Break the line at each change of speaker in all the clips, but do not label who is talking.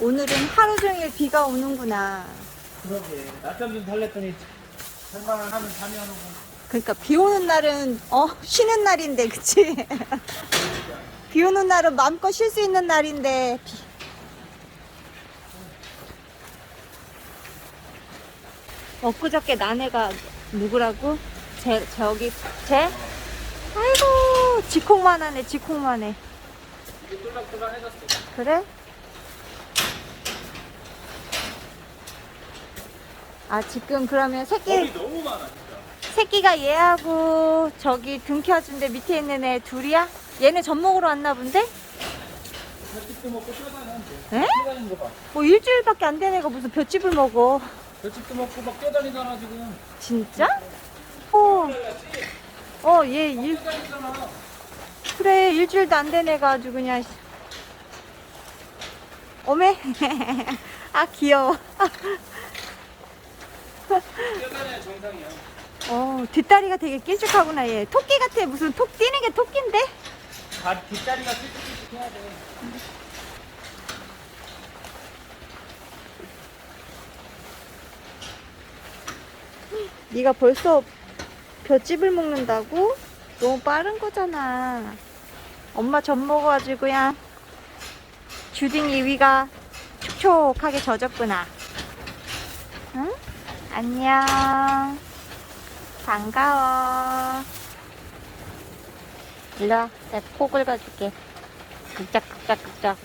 오늘은 하루 종일 비가 오는구나.
그러게. 낮잠 좀 달랬더니 생방을 하면 잠이 안 오고.
그러니까 비 오는 날은 어 쉬는 날인데 그치? 비 오는 날은 마음껏 쉴 수 있는 날인데 비. 엊그저께 나네가 누구라고? 제 저기 제? 아이고 지콩만 하네 지콩만 해
이게 똘랑똘랑 해졌어.
그래? 아 지금 그러면 새끼
겁이 너무 많아, 진짜.
새끼가 얘하고 저기 등 켜준데 밑에 있는 애 둘이야? 얘네 젖 먹으러 왔나 본데?
먹고 뛰어다니는데.
에?
뛰어다니는 거 봐.
뭐 일주일밖에 안 된 애가 무슨 볏집을 먹어
볏집도 먹고 막 뛰어다니잖아, 지금.
진짜? 어, 어, 얘 일,
뛰어다니잖아.
그래 일주일도 안 된 애가 아주 그냥 씨. 어메 아 귀여워
정상이야.
어 뒷다리가 되게 길쭉하구나 얘 토끼 같아 무슨 톡 뛰는 게 토끼인데?
다 뒷다리가 삐쭉삐쭉 해야 돼.
네가 벌써 볏집을 먹는다고? 너무 빠른 거잖아. 엄마 젖 먹어가지고 그냥 주둥이 위가 촉촉하게 젖었구나. 응? 안녕. 반가워. 일로 와. 내가 코 긁어줄게. 극작, 극작, 극작.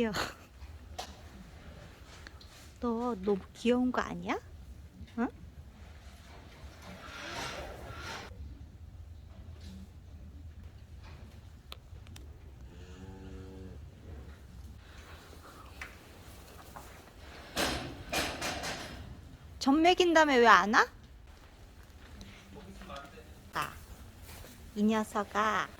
귀여워. 너 너무 귀여운 거 아니야? 응? 전 먹인 다음에 왜 안 와? 아, 이 녀석아.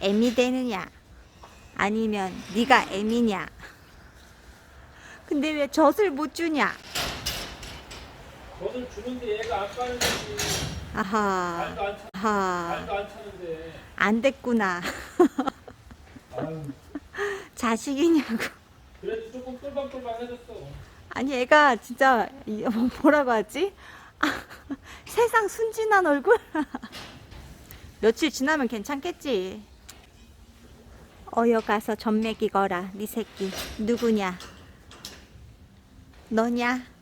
애미 되느냐? 아니면 네가 애미냐? 근데 왜 젖을 못 주냐?
저는 주는데 얘가 안 빠는 거지.
아하
발도 안 차,
아하.
발도 안 차는데.
안 됐구나.
아유,
자식이냐고.
그래도 조금 똘방똘방 해줬어.
아니 애가 진짜 이- 뭐라고 하지? 세상 순진한 얼굴? 며칠 지나면 괜찮겠지. 어여 가서 전맥이거라, 네 새끼. 누구냐? 너냐?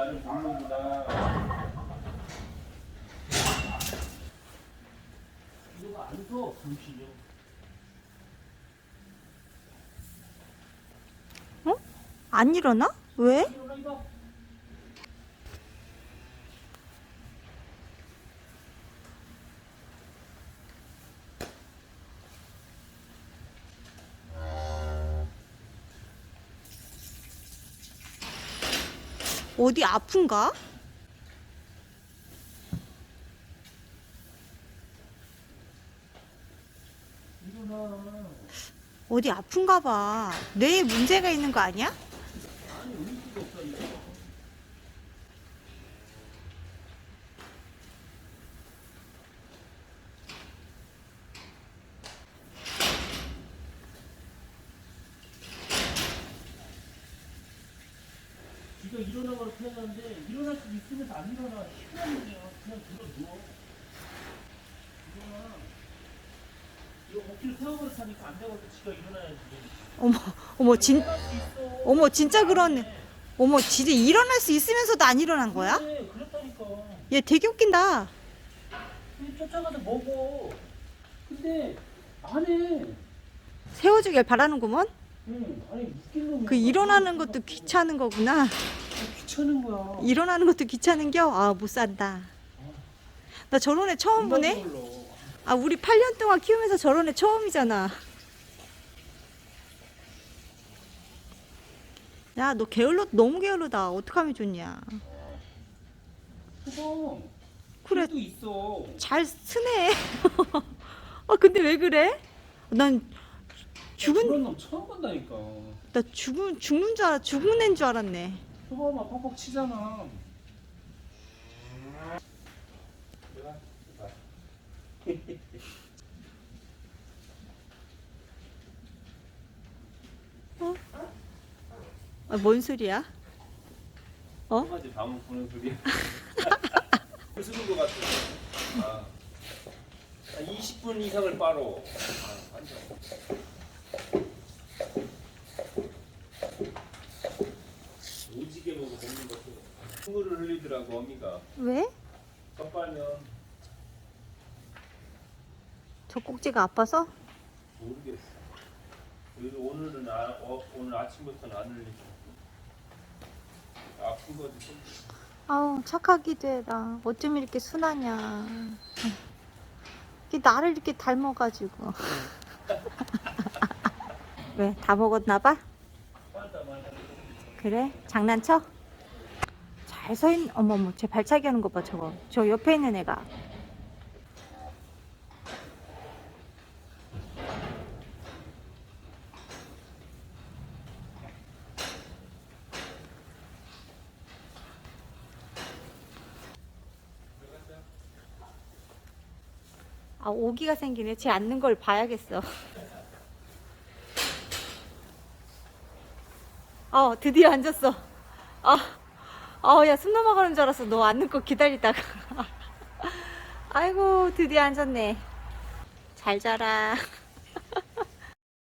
나를 먹는구나. 이거 안 써, 정신이.
어? 안 일어나? 왜? 어디 아픈가? 어디 아픈가 봐. 뇌에 문제가 있는 거 아니야?
아니, 의식이 없어, 이거. 지가 일어나고 태어났는데 일어날 수 있으면서 안 일어나 희한하네요 그냥 들어 누워 일어나 이거 목줄 세워버려 사니까 안 되거든 지가 일어나야지
어머, 어머, 진,
일어날 수 있어
어머, 진짜 그러네. 어머, 진짜 일어날 수 있으면서도 안 일어난 거야?
그래 그랬다니까
얘 되게 웃긴다.
근데 쫓아가서 먹어 근데 안 해
세워주길 바라는구먼?
응 아니 웃긴
그 일어나는 것도 귀찮은 거구나.
귀찮은 거야
일어나는 것도 귀찮은겨? 아, 못 산다. 나 저런 애 처음 보네? 아, 우리 8년 동안 키우면서 저런 애 처음이잖아. 야, 너 게을러, 너무 게을르다. 어떡하면 좋냐. 그래,
도 있어
잘 쓰네. 아, 근데 왜 그래? 난 죽은,
그런 놈 처음 본다니까
나 죽은, 죽는 줄 알아, 죽은 애인 줄 알았네.
저거 막 퍽퍽 치잖아 내가
아, 뭔 소리야? 어?
강아지 방울 부는 소리 쓰는 것 같아 아. 한 20분 이상을 빨어 아, 앉아. 오지게 먹어 먹는 것도 눈물을 흘리더라고 어미가
왜?
덮발면
저 꼭지가 아파서?
모르겠어 그래도 오늘은 아, 어, 오늘 아침부터는 안 흘리고 아픈 거지 좀.
아우 착하기도 해라 어쩜 이렇게 순하냐 이게 나를 이렇게 닮아가지고 왜 다 먹었나봐?
빨다 말다
그래? 장난쳐? 잘 서있 어머머 제 발차기 하는 거봐 저거. 저 옆에 있는 애가. 아 오기가 생기네. 쟤 앉는 걸 봐야겠어. 어 드디어 앉았어. 아, 아, 야, 숨 넘어가는 줄 알았어. 너 앉는 거 기다리다가. 아이고, 드디어 앉았네. 잘 자라.